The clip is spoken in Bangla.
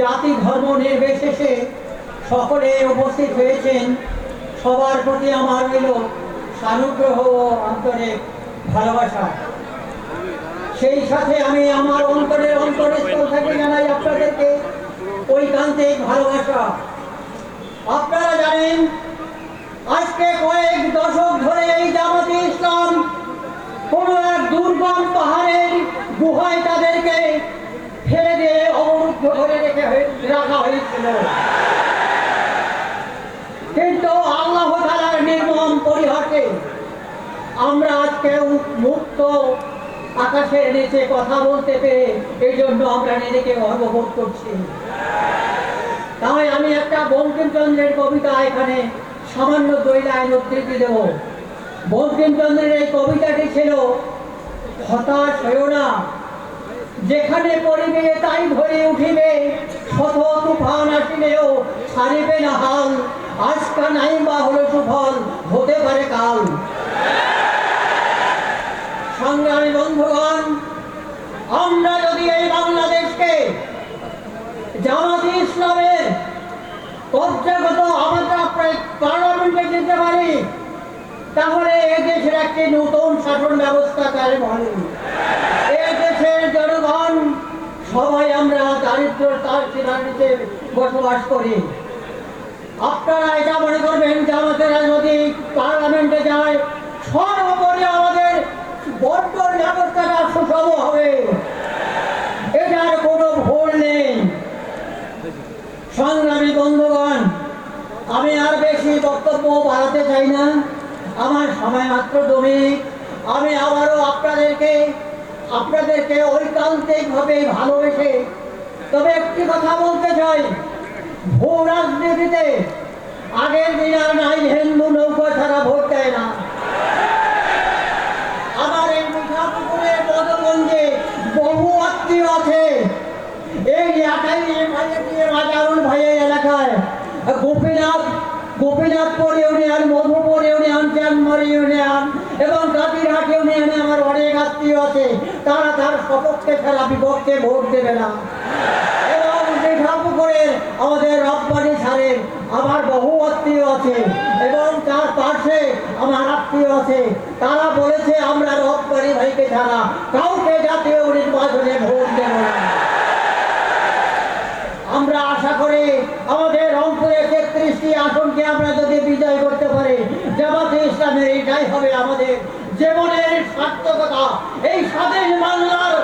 জাতি ধর্ম নির্বিশেষে সকলে উপস্থিত হয়েছেন। সবার প্রতি আমার রইল সানুগ্রহ ও আন্তরিক ভালোবাসা। সেই সাথে আমি আমার অন্তরের অন্তরস্থল থেকে জানাই আপনাদেরকে ঐকান্তিক ভালোবাসা। আপনারা জানেন, আজকে কয়েক দশক ধরে এই কিন্তু আল্লাহ নির্মম পরিহাসে আমরা আজকে মুক্ত আকাশের নিচে কথা বলতে পেরে এই জন্য আমরা নিজেকে গর্ববোধ করছি। তাই আমি একটা বঙ্কিমচন্দ্রের কবিতা এখানে সামান্য লাইন উদ্ধৃতি দেব। বঙ্কিমচন্দ্রের এই কবিতাটি ছিল, হতাশ হয়েও না যেখানে পড়িবে, তাই ভরে উঠিবে। শত তুফান আসিলেও ছাড়িবে না হাল। আজকা নাই বা হলো সুফল, হতে পারে কাল। সংগ্রামী বন্ধুগণ, আমরা যদি এই বাংলাদেশকে জামাতে ইসলামের কবজাগত আমরা পার্লামেন্টে যেতে পারি, তাহলে এ দেশের একটি নতুন শাসন ব্যবস্থা কায়েম হবে। এ দেশের জনগণ সবাই আমরা দারিদ্র তার সীমানিতে বসবাস করি। আপনারা এটা মনে করবেন যে আমাদের যদি পার্লামেন্টে যায় সর্বোপরি আমাদের বন্টন ব্যবস্থাটা সুষম হবে। এটার কোনো ভুল নেই। সংগ্রামী বন্ধুগণ, আমি আর বেশি বক্তব্য বাড়াতে চাই না। আমার সময় মাত্র দমি আমি আবারও আপনাদেরকে আপনাদেরকে ঐকান্তিকভাবে ভালোবেসে তবে একটি কথা বলতে চাই। ভূ রাজনীতিতে আগের দিন আর নাই, হিন্দু নৌকা ছাড়া ভোট দেয় না। এই বহু আত্মীয় আছে। এই রাজারুল ভাইয়ের এলাকায়। Gopinath Gopinathpur union Madhupur union Chanmari union এবং কাতিরহাট ইউনিয়নে আমার আছে, তারা তার সপক্ষে ছাড়া বিপক্ষে ভোট দেবে না। এবং মিঠাপুকুরের আমাদের রপ্তানি সারের আমার বহু আত্মীয় আছে, এবং তার পাশে আমার আত্মীয় আছে। তারা বলেছে, আমরা রপ্তানি ভাইকে ছাড়া কাউকে জাতীয় নির্বাচনে ভোট দেব না। আমরা আশা করি আমাদের রংপুরের তেত্রিশটি আসনকে আমরা যদি বিজয় করতে পারি, জামাতে ইসলামের এটাই হবে আমাদের। জীবনের সার্থকতা এই স্বাধীন বাংলার